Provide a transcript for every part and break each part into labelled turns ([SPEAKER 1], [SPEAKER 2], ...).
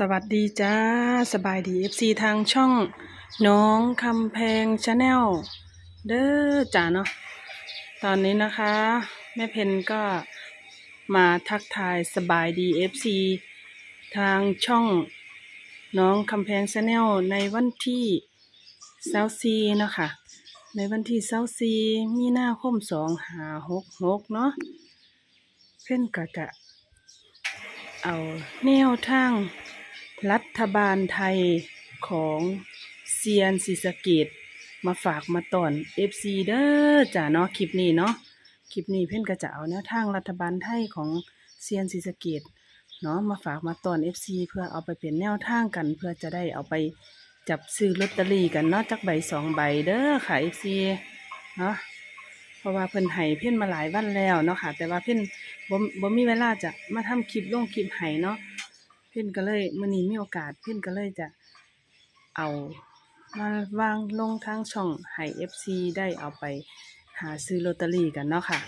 [SPEAKER 1] สวัสดีจ้า สบายดีเอฟซีทางช่อง น้องคำแพงชาแนลเด้อจ้าเนาะตอนนี้นะคะ แม่เพนก็มาทักทายสบายดีเอฟซีทางช่อง น้องคำแพงชาแนลในวันที่เซาซีเนาะค่ะ ในวันที่เซาซีมีหน้าคมสองหาหกหกเนาะเพ่นก็จะเอาแนวทาง รัฐบาลไทยของเซียนศรีสะเกดมาฝากมาตอน FC เด้อจ้าเนาะคลิปนี้เนาะคลิปนี้เพ่นก็จะเอาแนวทางรัฐบาลไทยของเซียนศรีสะเกดเนาะมาฝากมาตอน FC เพื่อเอาไปเป็นแนวทางกัน เพื่อจะได้เอาไปจับซื้อลอตเตอรี่กันเนาะจักใบสองใบเด้อค่ะ FC เนาะเพราะว่าเพิ่นให้เพ่นมาหลายวันแล้วเนาะค่ะ แต่ว่าเพ่นบ่บ่มีเวลาจะมาทำคลิปลงคลิปให้เนาะ เพ่นก็เลยมื้อนี้มีโอกาสเพ่นก็เลยจะเอามาวางลงทางช่องให้ FC ได้เอาไปหาซื้อลอตเตอรี่กันเนาะค่ะ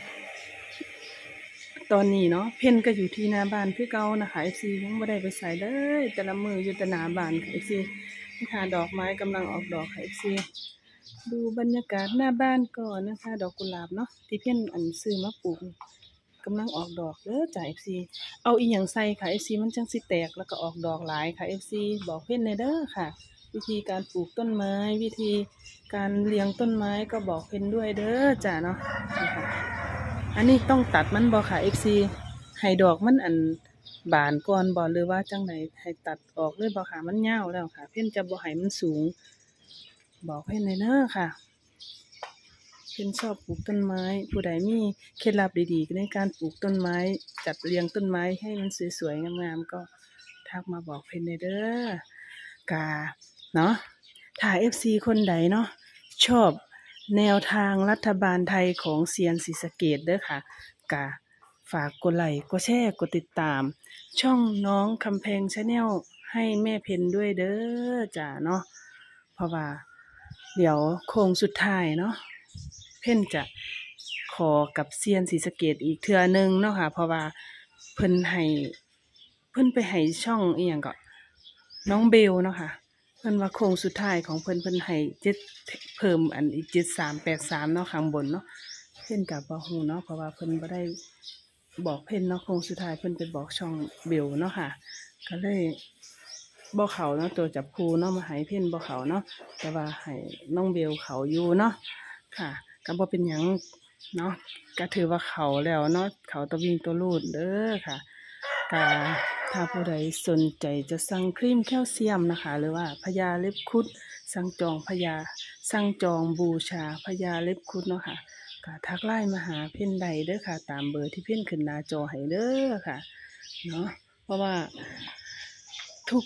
[SPEAKER 1] ตอนนี้เนาะเพ่นก็อยู่ที่หน้าบ้านคือเก่านะคะ FC ยังบ่ได้ไปใส่เลย แต่ละมืออยู่แต่หน้าบ้านค่ะ FC นี่ค่ะดอกไม้กำลังออกดอกค่ะ FC ดูบรรยากาศหน้าบ้านก่อนนะคะ ดอกกุหลาบเนาะที่เพ่นอันซื้อมาปลูก กำลังออกดอกเด้อจ้ะ FC เอาอีหยังใส่ค่ะ FC มันจังสิแตกแล้วก็ออกดอกหลายค่ะ FC บอกเพิ่นในเด้อค่ะ วิธีการปลูกต้นไม้ วิธีการเลี้ยงต้นไม้ก็บอกเพิ่นด้วยเด้อจ้ะเนาะนี่ค่ะอันนี้ต้องตัดมันบ่ค่ะ FC ให้ดอกมันอันบานก่อนบ่หรือว่าจังไดให้ตัดออกเลยบ่ค่ะมันยาวแล้วค่ะ เพิ่นจะบ่ให้มันสูง บอกเพิ่นในเด้อค่ะ เพิ่นชอบปลูกต้นไม้ ผู้ใดมีเคล็ดลับดีๆในการปลูกต้นไม้ จัดเรียงต้นไม้ให้มันสวยๆงามๆก็ทักมาบอกเพิ่นได้เด้อกาเนาะถ้า FC คนใดเนาะชอบแนวทางรัฐบาลไทยของเซียนศรีสะเกดเด้อค่ะกาฝากกดไลค์กดแชร์กดติดตาม ช่องน้องคำแพงชาแนลให้แม่เพนด้วยเด้อจ้าเนาะเพราะว่า เดี๋ยวโค้งสุดท้ายเนาะ เพ่นจะขอกับเซียนศรีสะเกดอีกเทื่อหนึงเนาะค่ะ เพราะว่าเพิ่นให้เพิ่นไปให้ช่องอีหยังก็น้องเบลเนาะค่ะ เพิ่นว่าโค้งสุดท้ายของเพิ่นเพิ่นให้เจ็ดเพิ่มอันอีกเจ็ดสามแปดสามเนาะข้างบนเนาะเพิ่นกับบ่ฮู้เนาะเพราะว่าเพิ่นบ่ได้บอกเพิ่นเนาะโค้งสุดท้ายเพิ่นไปบอกช่องเบลเนาะค่ะ ก็เลยบ่เขาเนาะตัวจับคูเนาะมาให้เพิ่นบ่เขาเนาะแต่ว่าให้น้องเบลเขาอยู่เนาะค่ะ ก็บ่เป็นหยังเนาะก็ถือว่าเขาแล้วเนาะเขาตัววิ่งตัวรูดเด้อค่ะก็ถ้าผู้ใดสนใจจะสั่งครีมแคลเซียมนะคะ หรือว่าพญาเล็บคุด สั่งจองพญาสั่งจองบูชาพญาเล็บคุดเนาะค่ะก็ทักไลน์มาหาเพ่นใดเด้อค่ะ ตามเบอร์ที่เพ่นขึ้นหน้าจอให้เด้อค่ะเนาะเพราะว่าทุก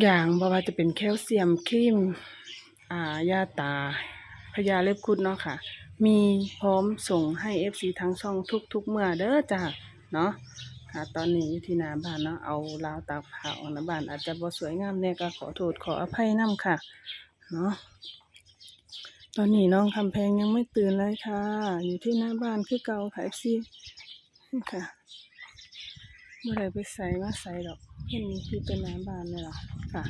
[SPEAKER 1] อย่างบ่ว่าจะเป็นแคลเซียมครีมอ่ายาตา พญาเล็บคุดเนาะค่ะ มีพร้อมส่งให้ FC ทั้งช่องทุกๆเมื่อเด้อจ้าเนาะค่ะตอนนี้อยู่ที่หนาบ้านเนาะเอาราวตากผ้าออกหนาบ้านอาจจะบ่สวยงามแน่ก็ขอโทษขออภัยนํค่ะเนาะตอนนี้น้องคำแพงยังไม่ตื่นเลยค่ะ อยู่ที่หน้าบ้านคือเก่าค่ะ FC ค่ะเมื่อไรไปใส่มาใส่ดอกเห็นอยู่เป็นหน้าบ้านเลยหรอค่ะ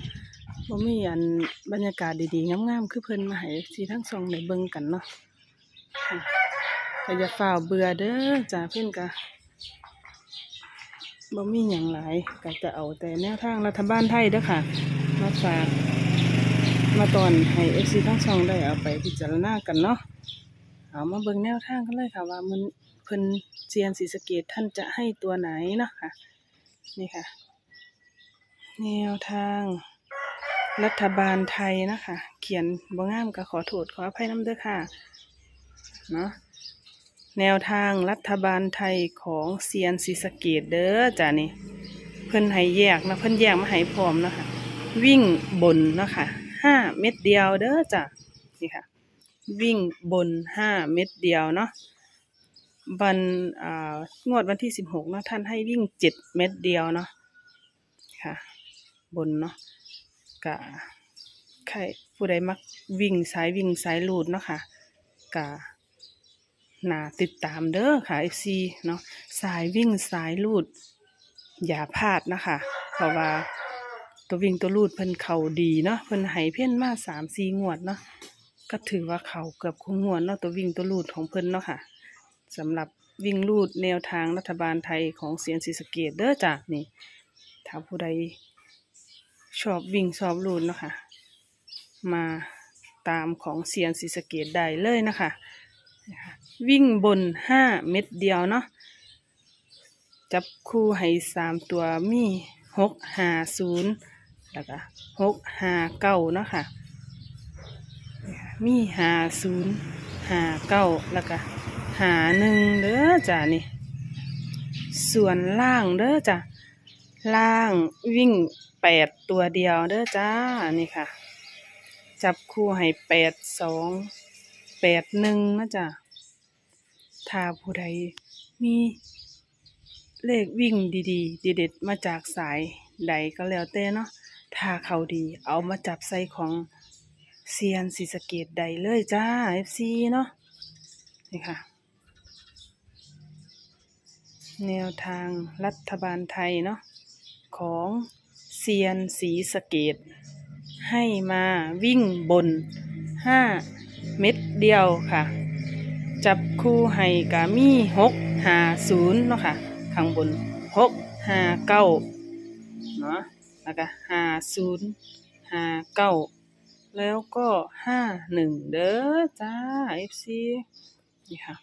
[SPEAKER 1] บ่มีอันบรรยากาศดีๆงามๆคือเพิ่นมาให้สีทั้งสองได้เบิ่งกันเนาะค่ะก็อย่าฝ่าวเบื่อเด้อจ้าเพิ่นก็บ่มีหยังหลายก็จะเอาแต่แนวทางรัฐบาลไทยเด้อค่ะมาฝากมาตอนให้ FC ทั้งสองได้เอาไปพิจารณากันเนาะเอามาเบิ่งแนวทางกันเลยค่ะ ว่ามันเพิ่นเซียนศรีสะเกษท่านจะให้ตัวไหนเนาะค่ะ นี่ค่ะ แนวทาง รัฐบาลไทยนะคะ เขียนบ่งามก็ขอโทษขออภัยน้ำเด้อค่ะเนาะแนวทางรัฐบาลไทยของเซียนศรีสะเกดเด้อจ้านี่เพิ่นให้แยกนะเพิ่นแยกมาให้พร้อมนะคะวิ่งบนนะคะห้าเม็ดเดียวเด้อจ้ะนี่ค่ะ วิ่งบนห้าเม็ดเดียวเนาะวันอ่างวดวันที่สิบหกเนาะท่านให้วิ่งเจ็ดเม็ดเดียวเนาะค่ะ บนเนาะ กะใครผู้ใดมักวิ่งสายวิ่งสายลูดเนาะค่ะกะน่าติดตามเด้อค่ะ FC เนาะสายวิ่งสายลูด อย่าพลาดนะคะเพราะว่าตัววิ่งตัวลูดเพิ่นเข่าดีเนาะเพิ่นให้เพ่นมาสามสี่งวดเนาะก็ถือว่าเข่าเกือบคงงวดเนาะตัววิ่งตัวลูดของเพิ่นเนาะค่ะสำหรับวิ่งลูดแนวทางรัฐบาลไทยของเสียนศรีสเกดเด้อจ้ะนี่ถ้าผู้ใด ชอบวิ่งชอบลูดเนาะค่ะ มาตามของเซียนศรีสะเกดได้เลยนะคะ วิ่งบนห้าเม็ดเดียวเนาะจับคู่ให้สามตัวมีหกห้าศูนย์แล้วก็หกห้าเก้าเนาะค่ะนี่ะ มีห้าศูนย์ห้าเก้าแล้วก็หาหนึ่งเด้อจ้ะนี่ ส่วนล่างเด้อจ้ะล่างวิ่ง แปดตัวเดียวเด้อจ้านี่ค่ะ จับคู่ให้แปดสองแปดหนึ่งนะจ๊ะถ้าผู้ใดมีเลขวิ่งดีๆเด็ดๆมาจากสายใดก็แล้วแต่เนาะถ้าเขาดีเอามาจับใส่ของเซียนสีสเกตใดเลยจ้า FC เนาะนี่ค่ะ แนวทางรัฐบาลไทยเนาะของ เซียนสีสะเกต ให้มาวิ่งบนห้าเม็ดเดียวค่ะ จับคู่ให้กามีหกหาศูนย์เนาะค่ะ ข้างบนหกหาเก้าเนาะแล้วก็หาศูนย์หาเก้าแล้วก็ห้าหนึ่งเด้อจ้า FC นี่ค่ะ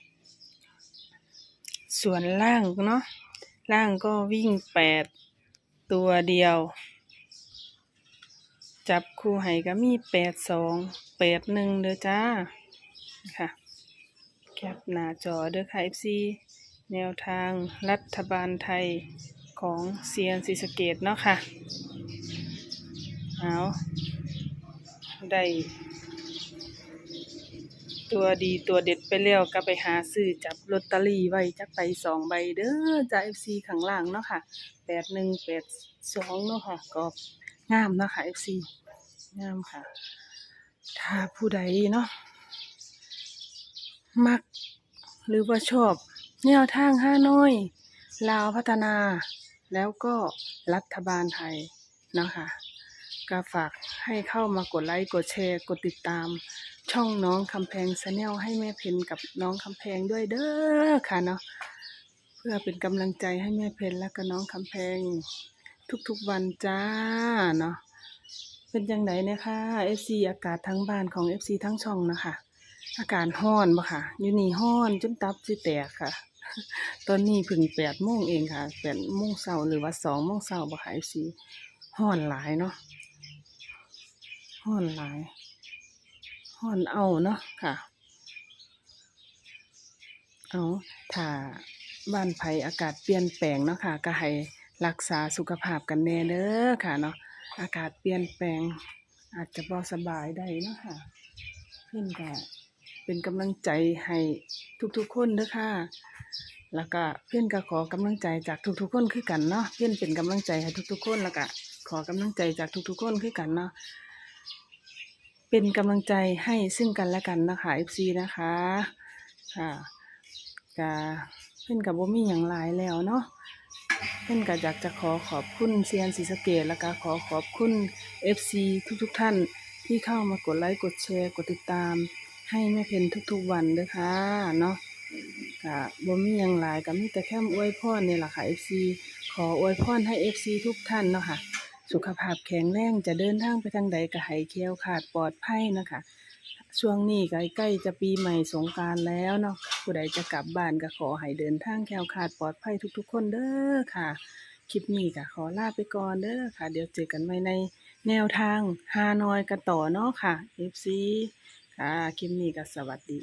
[SPEAKER 1] ส่วนล่างเนาะล่างก็วิ่งแปด ตัวเดียว จับคู่ให้ก็มีแปดสองแปดหนึ่งเด้อจ้าค่ะแคปหน้าจอเด้อค่ะ FC แนวทางรัฐบาลไทยของเซียนซีสเกตเนาะค่ะ เอาได้ ตัวดีตัวเด็ดไปแล้วก็ไปหาซื้อจับลอตเตอรี่ไว้จักไปสองใบเด้อจ้า FC ข้างล่างเนาะค่ะแปดหนึ่งแปดสองเนาะค่ะก็งามเนาะค่ะ FC งามค่ะ ถ้าผู้ใดเนาะมักหรือว่าชอบ แนวทางห้าน้อยลาวพัฒนา แล้วก็รัฐบาลไทยเนาะค่ะก็ฝากให้เข้ามากดไลค์กดแชร์กดติดตาม ช่องน้องคำแพงชาแนลให้แม่เพนกับน้องคำแพงด้วยเด้อค่ะเนาะเพื่อเป็นกำลังใจให้แม่เพนและก็น้องคำแพงทุกๆวันจ้าเนาะเป็นยังไงนี่ยค่ะ FC อากาศทั้งบ้านของ FC ทั้งช่องนะคะอากาศร้อนบ่ค่ะอยู่นี่ร้อนจนตับสิแตกค่ะ ตอนนี้พิ่งแปดโมงเองค่ะแปดโมงเช้าหรือว่าสองโมงเช้าบ่ค่ะ FC ร้อนหลายเนาะร้อนหลาย ร้อนเอาเนาะค่ะ เอาถ้าบ้านไผอากาศเปลี่ยนแปลงเนาะค่ะ ก็ให้รักษาสุขภาพกันแน่เด้อค่ะเนาะอากาศเปลี่ยนแปลง อาจจะบ่สบายได้เนาะค่ะเพื่อนก็เป็นกำลังใจให้ทุกๆคนเด้อค่ะ แล้วก็เพื่อนก็ขอกำลังใจจากทุกๆคนคือกันเนาะเพื่อนเป็นกำลังใจให้ทุกๆคนแล้วก็ขอกำลังใจจากทุกๆคนคือกันเนาะ เป็นกำลังใจให้ซึ่งกันและกันนะคะ FC นะคะค่ะก็เพื่อนกับบ่มีหยังหลายแล้วเนาะเพื่อนก็อยากจะขอขอบคุณเซียนศรีสะเกดแล้วก็ขอขอบคุณ FC ทุกๆท่านที่เข้ามากดไลค์กดแชร์กดติดตาม ให้แม่เพนทุกๆวันด้อค่ะเนาะก็บ่มีหยังหลายก็มีแต่แค่อวยพรนี่แหละค่ะ FC ขออวยพรให้ FC ทุกท่านเนาะค่ะ สุขภาพแข็งแรงจะเดินทางไปทางใดก็ให้แคล้วคลาดปลอดภัยนะคะ ช่วงนี้ใกล้ๆจะปีใหม่สงกานต์แล้วเนาะผู้ใดจะกลับบ้านก็ขอให้เดินทางแคล้วคลาดปลอดภัยทุกๆ คนเด้อค่ะ คลิปนี้ก็ขอลาไปก่อนเด้อค่ะ เดี๋ยวเจอกันใหม่ในแนวทางฮานอยกันต่อเนาะค่ะ FC ค่ะคลิปนี้ก็สวัสดี